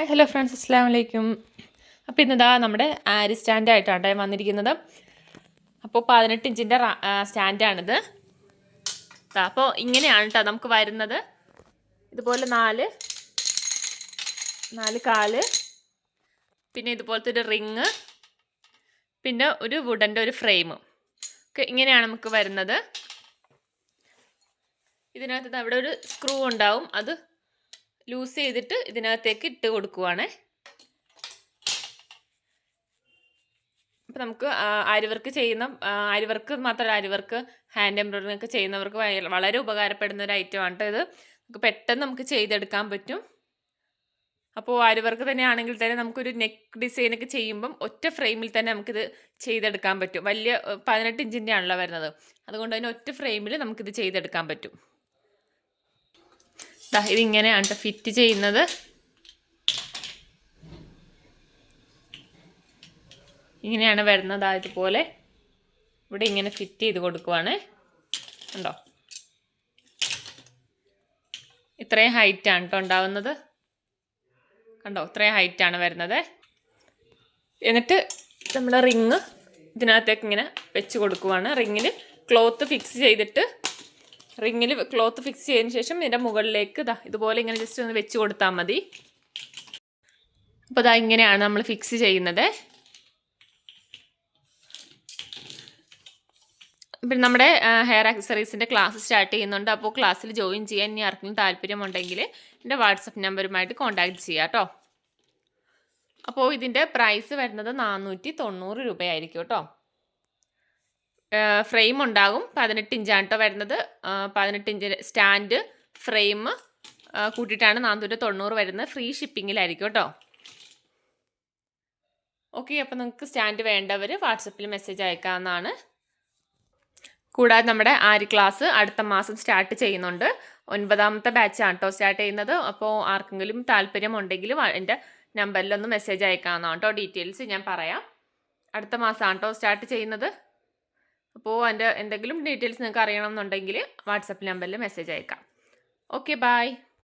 Hi hello friends അസ്സാം വലൈക്കും അപ്പോൾ ഇന്നിതാ നമ്മുടെ ആരി സ്റ്റാൻഡായിട്ടാണ് വന്നിരിക്കുന്നത്. അപ്പോൾ പതിനെട്ട് ഇഞ്ചിന്റെ സ്റ്റാൻഡാണിത്. അപ്പോൾ ഇങ്ങനെയാണ് കേട്ടോ നമുക്ക് വരുന്നത്. ഇതുപോലെ നാല് നാല് കാൽ പിന്നെ ഇതുപോലത്തെ ഒരു റിങ് പിന്നെ ഒരു വുഡന്റെ ഒരു ഫ്രെയിം. ഒക്കെ ഇങ്ങനെയാണ് നമുക്ക് വരുന്നത്. ഇതിനകത്ത് അവിടെ ഒരു സ്ക്രൂ ഉണ്ടാവും. അത് ലൂസ് ചെയ്തിട്ട് ഇതിനകത്തേക്ക് ഇട്ട് കൊടുക്കുവാണ്. അപ്പം നമുക്ക് അരിവർക്ക് ചെയ്യുന്ന അരിവർക്ക് മാത്രമല്ല അരിവർക്ക് ഹാൻഡ് എംബ്രോയിഡറി ഒക്കെ ചെയ്യുന്നവർക്ക് വളരെ ഉപകാരപ്പെടുന്ന ഒരു ഐറ്റമാണ് ഇത്. നമുക്ക് പെട്ടെന്ന് നമുക്ക് ചെയ്തെടുക്കാൻ പറ്റും. അപ്പോൾ അരിവർക്ക് തന്നെ ആണെങ്കിൽ തന്നെ നമുക്കൊരു നെക്ക് ഡിസൈനൊക്കെ ചെയ്യുമ്പം ഒറ്റ ഫ്രെയിമിൽ തന്നെ നമുക്കിത് ചെയ്തെടുക്കാൻ പറ്റും. വലിയ പതിനെട്ട് ഇഞ്ചിന്റെ ആണല്ലോ വരുന്നത്. അതുകൊണ്ട് തന്നെ ഒറ്റ ഫ്രെയിമിൽ നമുക്കിത് ചെയ്തെടുക്കാൻ പറ്റും. ഇതിങ്ങനെയാണ് ഫിറ്റ് ചെയ്യുന്നത്. ഇങ്ങനെയാണ് വരുന്നത് ഇതുപോലെ. ഇവിടെ ഇങ്ങനെ ഫിറ്റ് ചെയ്ത് കൊടുക്കുവാണ്. ഉണ്ടോ ഇത്രയും ഹൈറ്റാണ് കേട്ടോ ഉണ്ടാവുന്നത്. കണ്ടോ? ഇത്രയും ഹൈറ്റാണ് വരുന്നത്. എന്നിട്ട് നമ്മുടെ റിങ് ഇതിനകത്തേക്ക് ഇങ്ങനെ വെച്ച് കൊടുക്കുവാണ്. റിങ്ങിൽ ക്ലോത്ത് ഫിക്സ് ചെയ്തിട്ട് റിങ്ങിൽ ക്ലോത്ത് ഫിക്സ് ചെയ്തതിന് ശേഷം ഇതിന്റെ മുകളിലേക്ക് ഇതാ ഇതുപോലെ ഇങ്ങനെ ജസ്റ്റ് ഒന്ന് വെച്ച് കൊടുത്താൽ മതി. അപ്പോൾ ഇതാ ഇങ്ങനെയാണ് നമ്മൾ ഫിക്സ് ചെയ്യുന്നത്. പിന്നെ നമ്മുടെ ഹെയർ ആക്സസറീസിന്റെ ക്ലാസ് സ്റ്റാർട്ട് ചെയ്യുന്നുണ്ട്. അപ്പോൾ ക്ലാസ്സിൽ ജോയിൻ ചെയ്യാൻ ഇനി ആർക്കെങ്കിലും താല്പര്യമുണ്ടെങ്കിൽ എന്റെ വാട്സപ്പ് നമ്പറുമായിട്ട് കോൺടാക്ട് ചെയ്യാം കേട്ടോ അപ്പോൾ ഇതിന്റെ പ്രൈസ് വരുന്നത് നാനൂറ്റി തൊണ്ണൂറ് രൂപയായിരിക്കും കേട്ടോ ഫ്രെയിം ഉണ്ടാകും. പതിനെട്ട് ഇഞ്ചാണ് കേട്ടോ വരുന്നത്. പതിനെട്ട് ഇഞ്ച് സ്റ്റാൻഡ് ഫ്രെയിം കൂട്ടിയിട്ടാണ് നാനൂറ്റി തൊണ്ണൂറ് വരുന്നത്. ഫ്രീ ഷിപ്പിങ്ങിലായിരിക്കും കേട്ടോ. ഓക്കെ അപ്പോൾ നിങ്ങൾക്ക് സ്റ്റാൻഡ് വേണ്ടവർ വാട്സപ്പിൽ മെസ്സേജ് അയക്കാവുന്നതാണ്. കൂടാതെ നമ്മുടെ ആര് ക്ലാസ് അടുത്ത മാസം സ്റ്റാർട്ട് ചെയ്യുന്നുണ്ട്. ഒൻപതാമത്തെ ബാച്ചാണ് കേട്ടോ സ്റ്റാർട്ട് ചെയ്യുന്നത്. അപ്പോൾ ആർക്കെങ്കിലും താല്പര്യമുണ്ടെങ്കിൽ എന്റെ നമ്പറിലൊന്ന് മെസ്സേജ് അയക്കാവുന്നതാണ് കേട്ടോ. ഡീറ്റെയിൽസ് ഞാൻ പറയാം. അടുത്ത മാസമാണ് കേട്ടോ സ്റ്റാർട്ട് ചെയ്യുന്നത്. അപ്പോൾ അതിന്റെ എന്തെങ്കിലും ഡീറ്റെയിൽസ് നിങ്ങൾക്ക് അറിയണമെന്നുണ്ടെങ്കിൽ വാട്സപ്പ് നമ്പറിൽ മെസ്സേജ് അയക്കാം. Okay bye